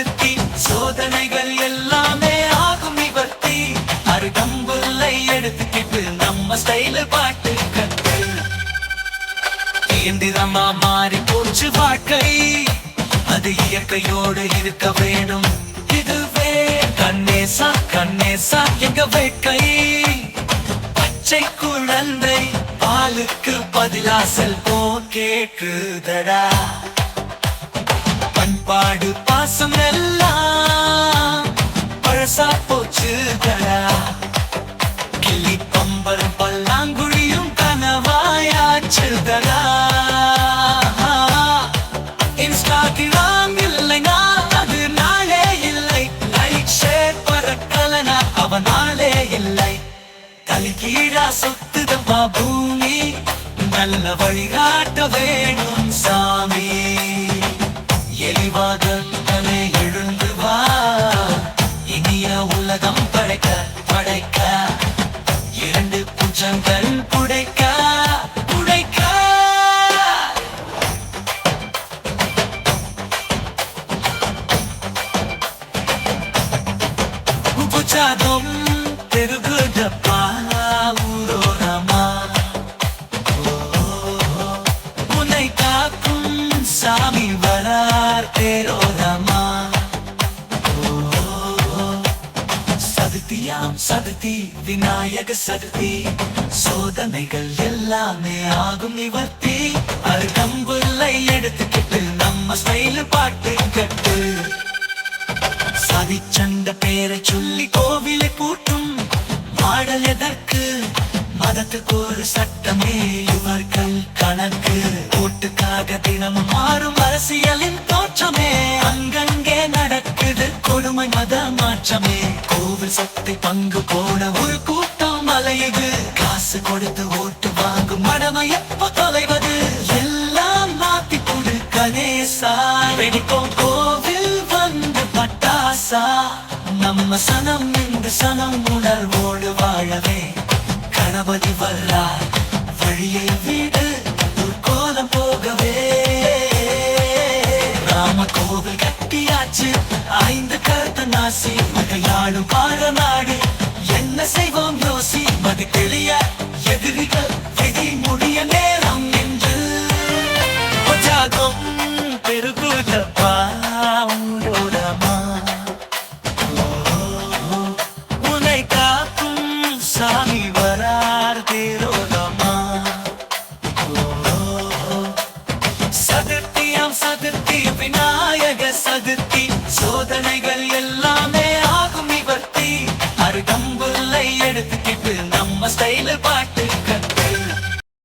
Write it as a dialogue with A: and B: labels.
A: திருத்தி சோதனைகள் எல்லாமே ஆகும் நிவர்த்தி. அருகம்புல்லை எடுத்துக்கிட்டு நம்ம ஸ்டைல பாட்டு கட்டு. இயந்திரமா மாறி போச்சு வாழ்க்கை. அது இயற்கையோடு இருக்க வேணும் இதுவே கண்ணேசா கண்ணேசா எங்க வேட்கை. பச்சை குழந்தை பாலுக்கு பதிலா செல்போன் கேட்டுதடா பாடு பாசம் எல்லாம் பழசா போச்சுதடா கிளி பம்பரம் பல்லாங்குழியும் கனவாயாச்சுதடா இன்ஸ்டாகிராம் இல்லைனா அது நாளே இல்லை. லைக் ஷேர் பறக்கலனா அவன் நாளே இல்லை. தலைகீழா சொத்துதம்மா பூமி நல்ல வழிகாட்ட வேண்டும் எலிவாக தலை எழுந்து வா. இனிய உலகம் படைக்க படைக்க. இரண்டு புஜங்கள் புடைக்க புடைக்க. உபச்சாரம் பெருகுதப்பா. சாமி வரார் தேரோரமா சதுர்த்தியாம் சதுர்த்தி விநாயக சதுர்த்தி. சோதனைகள் எல்லாமே ஆகும் நிவர்த்தி. அது கம்புள்ளை எடுத்துக்கிட்டு நம்ம ஸ்டைல பாட்டு கட்டு. சதிச்சண்ட பேரை சொல்லி கோவிலை பூட்டும். பாடல் எதற்கு? மதத்துக்கு ஒரு சட்டமே இவர்கள் கணக்கு ஓட்டுக்காக தினமும் மாறும் அரசியலின் தோற்றமே. அங்கங்கே நடக்குது கொடுமை மத மாற்றமே. கோவில் சொத்தை பங்கு போட ஒரு கூட்டம் அலையுது காசு கொடுத்து ஓட்டு வாங்கும் மடமை எப்ப தொலைவது? எல்லாம் மாத்தி கொடு கணேசா. வெடிப்போம் கோவில் வந்து பட்டாசா. நம்ம சனம் இந்த சனம் உணர்வோடு வாழவே. கணபதி வல்லார். வழியை வீடு கோலம் போகவே. ராம கோவில் கட்டியாச்சு ஐந்து கருத்த நாசி. மகையாளும் மகையாடும் பாரநாடு என்ன செய்வோம் யோசி. மது தெளிய எதிரிகள் விதி முடிய நேரம் என்று. உற்சாகம் பெருகுதப்பா உங்களோடமா உன்னை காக்கும் சாமி எல்லாம் சதுர்த்தி விநாயக சதுர்த்தி. சோதனைகள் எல்லாமே ஆகும் நிவர்த்தி. அருகம்புல்லை எடுத்துக்கிட்டு நம்ம ஸ்டைலில் பாட்டு